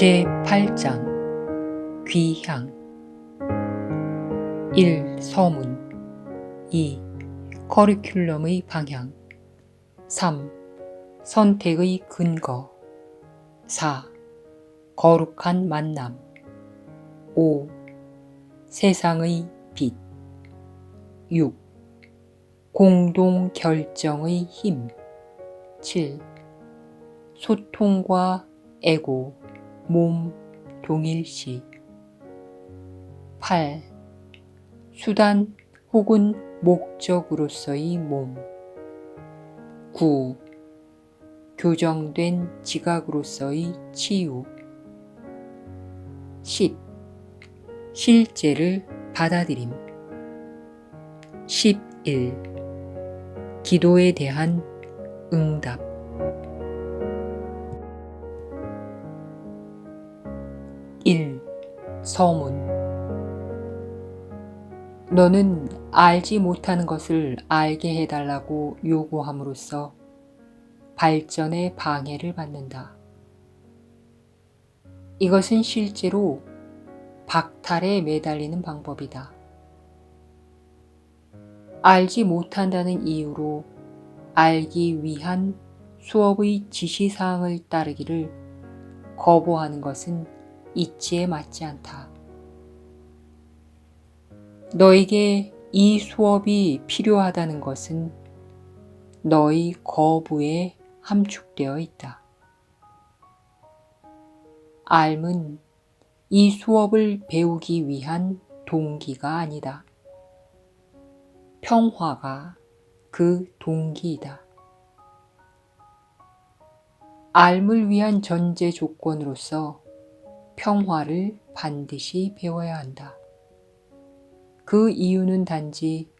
제8장 귀향 1. 서문 2. 커리큘럼의 방향 3. 선택의 근거 4. 거룩한 만남 5. 세상의 빛 6. 공동 결정의 힘 7. 소통과 에고 몸 동일시 8. 수단 혹은 목적으로서의 몸 9. 교정된 지각으로서의 치유 10. 실제를 받아들임 11. 기도에 대한 응답 1. 서문 너는 알지 못하는 것을 알게 해달라고 요구함으로써 발전에 방해를 받는다. 이것은 실제로 박탈에 매달리는 방법이다. 알지 못한다는 이유로 알기 위한 수업의 지시사항을 따르기를 거부하는 것은 이치에 맞지 않다. 너에게 이 수업이 필요하다는 것은 너의 거부에 함축되어 있다. 알은 이 수업을 배우기 위한 동기가 아니다. 평화가 그 동기이다. 알을 위한 전제 조건으로서 평화를 반드시 배워야 한다. 그 이유는 단지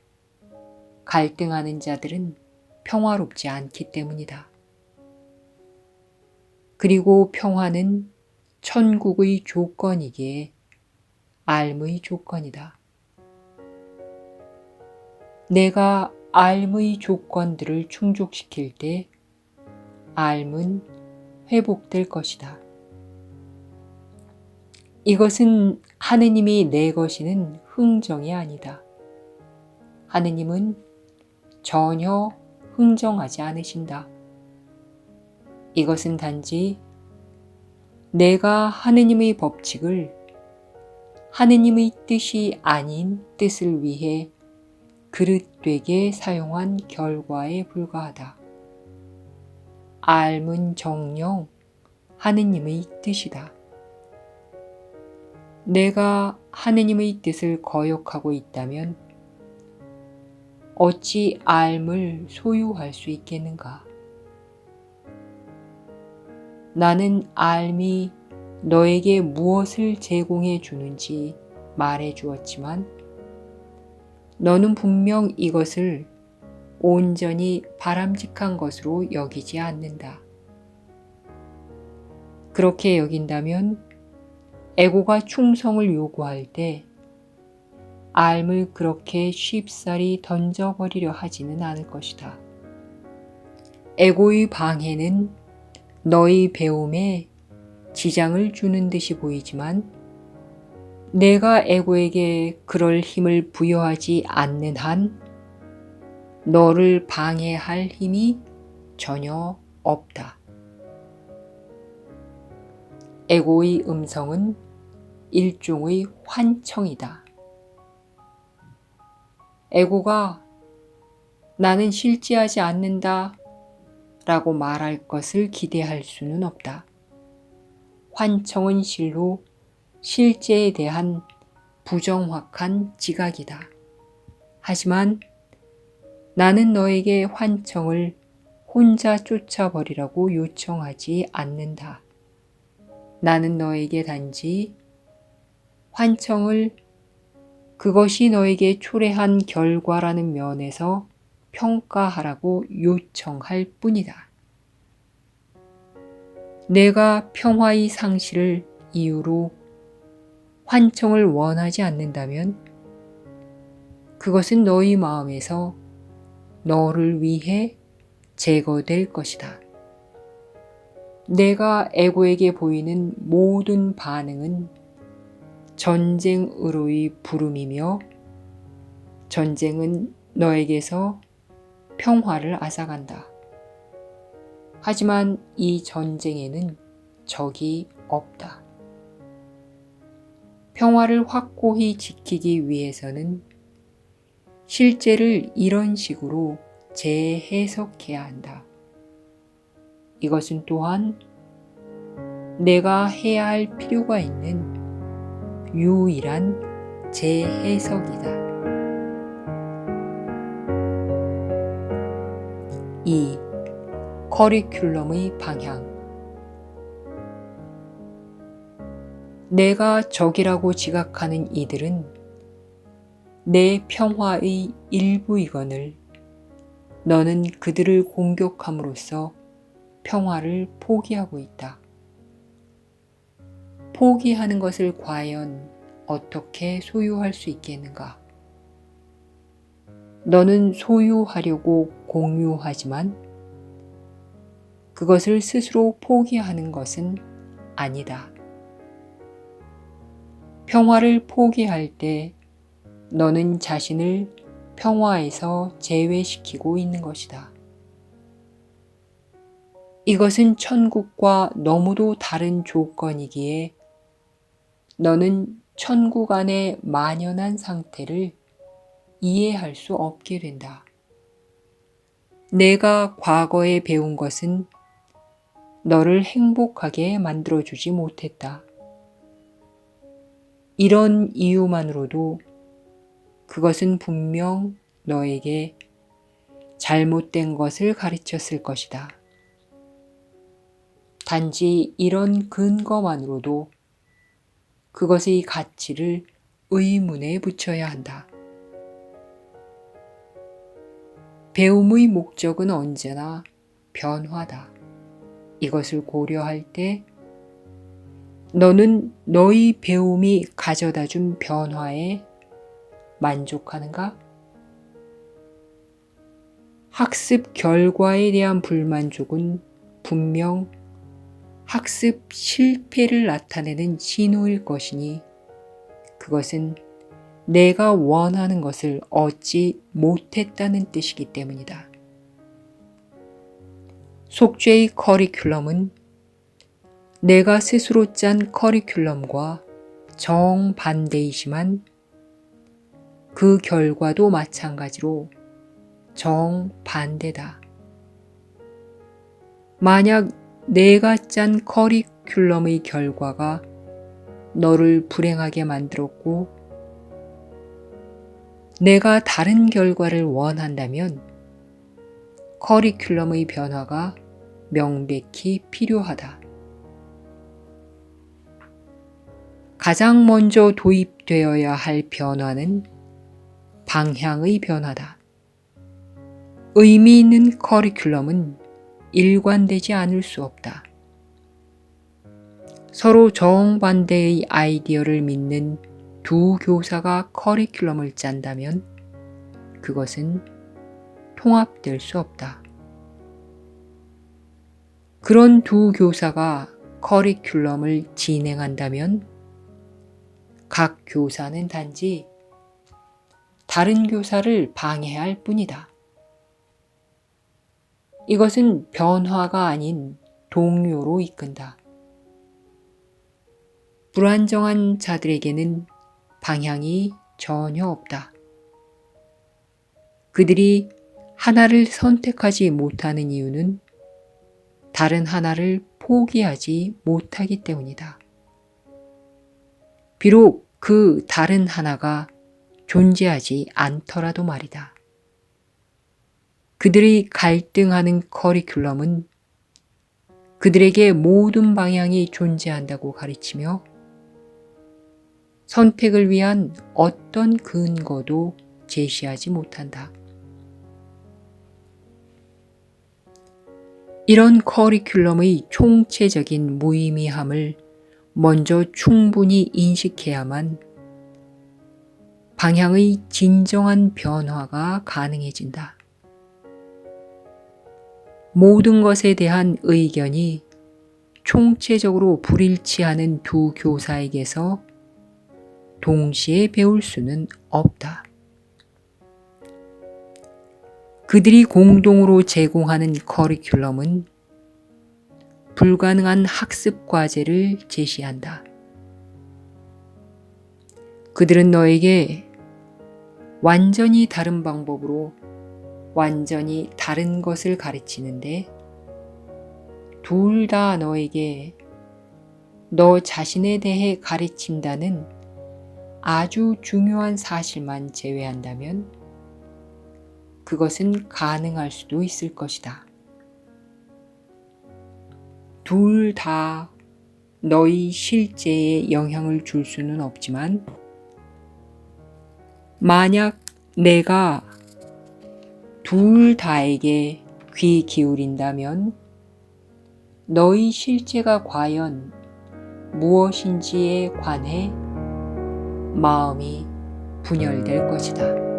갈등하는 자들은 평화롭지 않기 때문이다. 그리고 평화는 천국의 조건이기에 알의 조건이다. 내가 알의 조건들을 충족시킬 때 알은 회복될 것이다. 이것은 하느님이 내 것이는 흥정이 아니다. 하느님은 전혀 흥정하지 않으신다. 이것은 단지 내가 하느님의 법칙을 하느님의 뜻이 아닌 뜻을 위해 그릇되게 사용한 결과에 불과하다. 알문 정령 하느님의 뜻이다. 내가 하느님의 뜻을 거역하고 있다면 어찌 알을 소유할 수 있겠는가? 나는 알미 너에게 무엇을 제공해 주는지 말해 주었지만 너는 분명 이것을 온전히 바람직한 것으로 여기지 않는다. 그렇게 여긴다면 에고가 충성을 요구할 때 알을 그렇게 쉽사리 던져버리려 하지는 않을 것이다. 에고의 방해는 너의 배움에 지장을 주는 듯이 보이지만 내가 에고에게 그럴 힘을 부여하지 않는 한 너를 방해할 힘이 전혀 없다. 에고의 음성은 일종의 환청이다. 에고가 나는 실지하지 않는다 라고 말할 것을 기대할 수는 없다. 환청은 실로 실제에 대한 부정확한 지각이다. 하지만 나는 너에게 환청을 혼자 쫓아버리라고 요청하지 않는다. 나는 너에게 단지 환청을 그것이 너에게 초래한 결과라는 면에서 평가하라고 요청할 뿐이다. 내가 평화의 상실을 이유로 환청을 원하지 않는다면 그것은 너희 마음에서 너를 위해 제거될 것이다. 내가 에고에게 보이는 모든 반응은 전쟁으로의 부름이며 전쟁은 너에게서 평화를 앗아간다. 하지만 이 전쟁에는 적이 없다. 평화를 확고히 지키기 위해서는 실제를 이런 식으로 재해석해야 한다. 이것은 또한 내가 해야 할 필요가 있는 유일한 재해석이다. 2. 커리큘럼의 방향 내가 적이라고 지각하는 이들은 내 평화의 일부이거늘 너는 그들을 공격함으로써 평화를 포기하고 있다. 포기하는 것을 과연 어떻게 소유할 수 있겠는가? 너는 소유하려고 공유하지만 그것을 스스로 포기하는 것은 아니다. 평화를 포기할 때 너는 자신을 평화에서 제외시키고 있는 것이다. 이것은 천국과 너무도 다른 조건이기에 너는 천국 안의 만연한 상태를 이해할 수 없게 된다. 내가 과거에 배운 것은 너를 행복하게 만들어주지 못했다. 이런 이유만으로도 그것은 분명 너에게 잘못된 것을 가르쳤을 것이다. 단지 이런 근거만으로도 그것의 가치를 의문에 붙여야 한다. 배움의 목적은 언제나 변화다. 이것을 고려할 때 너는 너의 배움이 가져다 준 변화에 만족하는가? 학습 결과에 대한 불만족은 분명 학습 실패를 나타내는 신호일 것이니 그것은 내가 원하는 것을 얻지 못했다는 뜻이기 때문이다. 속죄의 커리큘럼은 내가 스스로 짠 커리큘럼과 정반대이지만 그 결과도 마찬가지로 정반대다. 만약 내가 짠 커리큘럼의 결과가 너를 불행하게 만들었고 내가 다른 결과를 원한다면 커리큘럼의 변화가 명백히 필요하다. 가장 먼저 도입되어야 할 변화는 방향의 변화다. 의미 있는 커리큘럼은 일관되지 않을 수 없다. 서로 정반대의 아이디어를 믿는 두 교사가 커리큘럼을 짠다면 그것은 통합될 수 없다. 그런 두 교사가 커리큘럼을 진행한다면 각 교사는 단지 다른 교사를 방해할 뿐이다. 이것은 변화가 아닌 동요로 이끈다. 불안정한 자들에게는 방향이 전혀 없다. 그들이 하나를 선택하지 못하는 이유는 다른 하나를 포기하지 못하기 때문이다. 비록 그 다른 하나가 존재하지 않더라도 말이다. 그들이 갈등하는 커리큘럼은 그들에게 모든 방향이 존재한다고 가르치며 선택을 위한 어떤 근거도 제시하지 못한다. 이런 커리큘럼의 총체적인 무의미함을 먼저 충분히 인식해야만 방향의 진정한 변화가 가능해진다. 모든 것에 대한 의견이 총체적으로 불일치하는 두 교사에게서 동시에 배울 수는 없다. 그들이 공동으로 제공하는 커리큘럼은 불가능한 학습 과제를 제시한다. 그들은 너에게 완전히 다른 방법으로 완전히 다른 것을 가르치는데 둘 다 너에게 너 자신에 대해 가르친다는 아주 중요한 사실만 제외한다면 그것은 가능할 수도 있을 것이다. 둘 다 너희 실제에 영향을 줄 수는 없지만 만약 내가 둘 다에게 귀 기울인다면 너희 실제가 과연 무엇인지에 관해 마음이 분열될 것이다.